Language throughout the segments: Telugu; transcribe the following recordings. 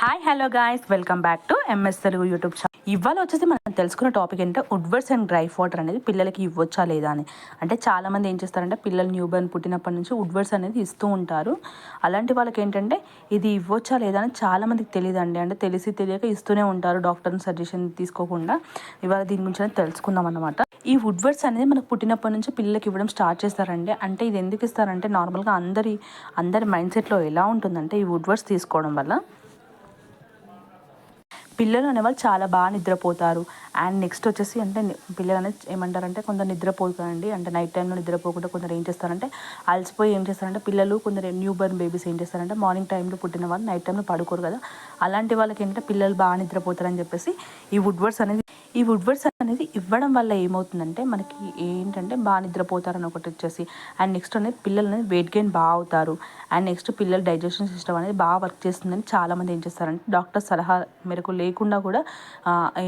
Hi hello guys welcome back to MS Telugu YouTube channel ఇవాళ వచ్చేసి మనం తెలుసుకున్న టాపిక్ ఏంటంటే ఉడ్వర్స్ అండ్ డ్రై వాటర్ అనేది పిల్లలకి ఇవ్వచ్చా లేదా అని. అంటే చాలామంది ఏం చేస్తారంటే పిల్లలు న్యూ బర్న్ పుట్టినప్పటి నుంచి ఉడ్వర్స్ అనేది ఇస్తూ ఉంటారు. అలాంటి వాళ్ళకి ఏంటంటే ఇది ఇవ్వచ్చా లేదా అని చాలామందికి తెలియదండి. అంటే తెలిసి తెలియక ఇస్తూనే ఉంటారు. డాక్టర్ని సజెషన్ తీసుకోకుండా ఇవాళ దీని గురించి తెలుసుకుందాం అన్నమాట. ఈ వుడ్వర్డ్స్ అనేది మనకు పుట్టినప్పటి నుంచి పిల్లలకి ఇవ్వడం స్టార్ట్ చేస్తారండి. అంటే ఇది ఎందుకు ఇస్తారంటే నార్మల్గా అందరి అందరి మైండ్ సెట్లో ఎలా ఉంటుందంటే ఈ వుడ్వర్డ్స్ తీసుకోవడం వల్ల పిల్లలు అనేవాళ్ళు చాలా బాగా నిద్రపోతారు. అండ్ నెక్స్ట్ వచ్చేసి అంటే పిల్లలు అనేది ఏమంటారంటే కొందరు నిద్రపోతారండి అంటే నైట్ టైంలో నిద్రపోకుండా కొందరు ఏం చేస్తారంటే అలసిపోయి ఏం చేస్తారంటే పిల్లలు కొందరు న్యూ బర్న్ బేబీస్ ఏం చేస్తారంటే మార్నింగ్ టైంలో పుట్టిన వాళ్ళు నైట్ టైంలో పడుకోరు కదా. అలాంటి వాళ్ళకి ఏంటంటే పిల్లలు బాగా నిద్రపోతారని చెప్పేసి ఈ వుడ్వర్డ్స్ అనేది ఈ వుడ్వర్డ్స్ అనేది ఇవ్వడం వల్ల ఏమవుతుందంటే మనకి ఏంటంటే బాగా నిద్రపోతారని ఒకటి వచ్చేసి అండ్ నెక్స్ట్ అనేది పిల్లలు అనేది వెయిట్ గెయిన్ బాగా అవుతారు. అండ్ నెక్స్ట్ పిల్లల డైజెషన్ సిస్టమ్ అనేది బాగా వర్క్ చేస్తుందని చాలామంది ఏం చేస్తారంటే డాక్టర్ సలహా మేరకు లేకుండా కూడా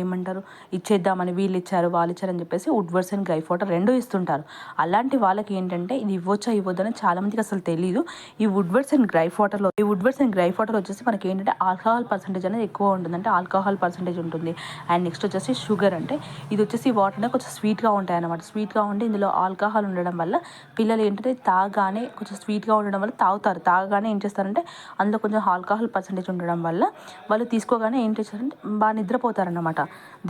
ఏమంటారు ఇచ్చేద్దామని వీళ్ళు ఇచ్చారు వాళ్ళు ఇచ్చారని చెప్పేసి వుడ్వర్డ్స్ అండ్ గ్రైఫ్ వాటర్ రెండు ఇస్తుంటారు. అలాంటి వాళ్ళకి ఏంటంటే ఇది ఇవ్వచ్చా ఇవ్వద్దని చాలామందికి అసలు తెలియదు ఈ వుడ్వర్డ్స్ అండ్ గ్రైఫ్ వాటర్లో ఈ వుడ్వర్డ్స్ అండ్ గ్రైఫ్ వాటర్ వచ్చేసి మనకి ఏంటంటే ఆల్కహాల్ పర్సంటేజ్ అనేది ఎక్కువ ఉంటుంది అంటే ఆల్కహాల్ పర్సంటేజ్ ఉంటుంది. అండ్ నెక్స్ట్ వచ్చేసి షుగర్ షుగర్ అంటే ఇది వచ్చేసి వాటర్ కొంచెం స్వీట్గా ఉంటాయి అన్నమాట స్వీట్గా ఉండి ఇందులో ఆల్కహాల్ ఉండడం వల్ల పిల్లలు ఏంటంటే తాగానే కొంచెం స్వీట్గా ఉండడం వల్ల తాగుతారు. తాగగానే ఏం చేస్తారంటే అందులో కొంచెం ఆల్కహాల్ పర్సంటేజ్ ఉండడం వల్ల వాళ్ళు తీసుకోగానే ఏం చేస్తారంటే బాగా నిద్రపోతారనమాట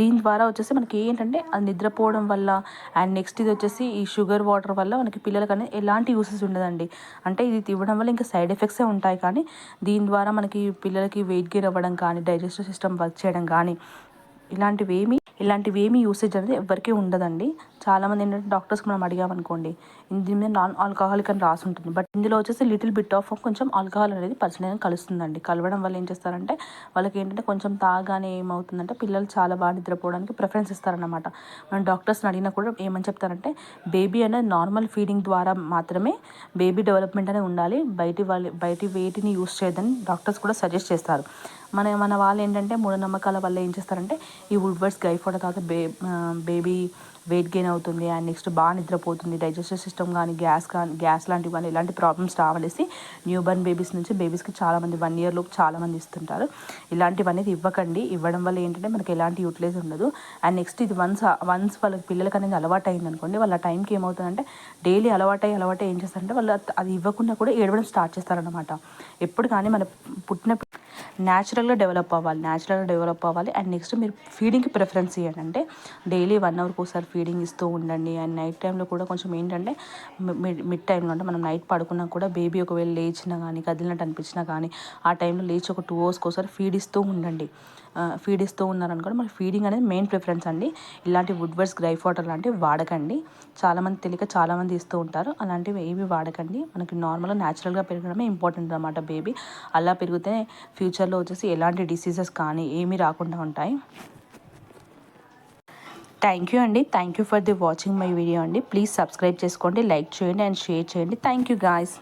దీని ద్వారా వచ్చేసి మనకి ఏంటంటే అది నిద్రపోవడం వల్ల అండ్ నెక్స్ట్ ఇది వచ్చేసి ఈ షుగర్ వాటర్ వల్ల మనకి పిల్లలకి అనేది ఎలాంటి యూసెస్ ఉండదండి. అంటే ఇది ఇవ్వడం వల్ల ఇంకా సైడ్ ఎఫెక్ట్సే ఉంటాయి కానీ దీని ద్వారా మనకి పిల్లలకి వెయిట్ గెయిన్ అవ్వడం కానీ డైజెస్టివ్ సిస్టమ్ వర్క్ చేయడం కానీ ఇలాంటివి ఏమి ఇలాంటివి ఏమి యూసేజ్ అనేది ఎవరికీ ఉండదండి. చాలామంది ఏంటంటే డాక్టర్స్కి మనం అడిగామనుకోండి దీని మీద నాన్ ఆల్కహాలిక్ అని రాసి ఉంటుంది. బట్ ఇందులో వచ్చేసి లిటిల్ బిట్ ఆఫ్ కొంచెం ఆల్కహాల్ అనేది పర్సనల్ కలుస్తుందండి. కలవడం వల్ల ఏం చేస్తారంటే వాళ్ళకి ఏంటంటే కొంచెం తాగానే ఏమవుతుందంటే పిల్లలు చాలా బాగా నిద్రపోవడానికి ప్రిఫరెన్స్ ఇస్తారనమాట మనం డాక్టర్స్ని అడిగినా కూడా ఏమని చెప్తారంటే బేబీ అనేది నార్మల్ ఫీడింగ్ ద్వారా మాత్రమే బేబీ డెవలప్మెంట్ అనేది ఉండాలి. బయటి వాళ్ళ బయటి వేటిని యూస్ చేయదని డాక్టర్స్ కూడా సజెస్ట్ చేస్తారు. మన మన వాళ్ళు ఏంటంటే మూఢనమ్మకాల వల్ల ఏం చేస్తారంటే ఈ వుడ్వర్డ్స్ గైఫోడ తర్వాత బే బేబీ వెయిట్ గెయిన్ అవుతుంది అండ్ నెక్స్ట్ బాగా నిద్రపోతుంది డైజెస్టివ్ సిస్టమ్ కానీ గ్యాస్ కానీ గ్యాస్ లాంటివి కానీ ఇలాంటి ప్రాబ్లమ్స్ రావలేసి న్యూ బర్న్ బేబీస్ నుంచి బేబీస్కి చాలామంది వన్ ఇయర్లో చాలామంది ఇస్తుంటారు. ఇలాంటివి అనేది ఇవ్వకండి. ఇవ్వడం వల్ల ఏంటంటే మనకి ఎలాంటి యూటిలైజ్ ఉండదు. అండ్ నెక్స్ట్ ఇది వన్స్ వన్స్ వాళ్ళకి పిల్లలకి అనేది అలవాటు అయింది అనుకోండి వాళ్ళ టైంకి ఏమవుతుందంటే డైలీ అలవాటై అలవాటై ఏం చేస్తారంటే వాళ్ళు అది ఇవ్వకుండా కూడా ఏడవడం స్టార్ట్ చేస్తారనమాట ఎప్పుడు కానీ మన పుట్టిన న్యాచురల్గా డెవలప్ అవ్వాలి న్యాచురల్గా డెవలప్ అవ్వాలి. అండ్ నెక్స్ట్ మీరు ఫీడింగ్కి ప్రిఫరెన్స్ ఇవ్వండి అంటే డైలీ వన్ అవర్కి ఒకసారి ఫీడింగ్ ఇస్తూ ఉండండి. అండ్ నైట్ టైంలో కూడా కొంచెం ఏంటంటే మిడ్ మిడ్ టైంలో అంటే మనం నైట్ పడుకున్నా కూడా బేబీ ఒకవేళ లేచినా కానీ కదిలినట్టు అనిపించినా కానీ ఆ టైంలో లేచి ఒక టూ అవర్స్కి ఒకసారి ఫీడ్ ఇస్తూ ఉండండి. ఫీడ్ ఇస్తూ ఉన్నారనుకోండి మరి ఫీడింగ్ అనేది మెయిన్ ప్రిఫరెన్స్ అండి. ఇలాంటి వుడ్వర్స్ గ్రైఫ్ వాటర్ లాంటివి వాడకండి. చాలామంది తెలియక చాలామంది ఇస్తూ ఉంటారు. అలాంటివి ఏవి వాడకండి. మనకి నార్మల్గా న్యాచురల్గా పెరగడమే ఇంపార్టెంట్ అనమాట బేబీ. అలా పెరిగితే ఫ్యూచర్లో వచ్చేసి ఎలాంటి డిసీజెస్ కానీ ఏమీ రాకుండా ఉంటాయి. థ్యాంక్ యూ అండి. Thank you for the watching my video అండి. ప్లీజ్ సబ్స్క్రైబ్ చేసుకోండి లైక్ చేయండి అండ్ షేర్ చేయండి. Thank you guys.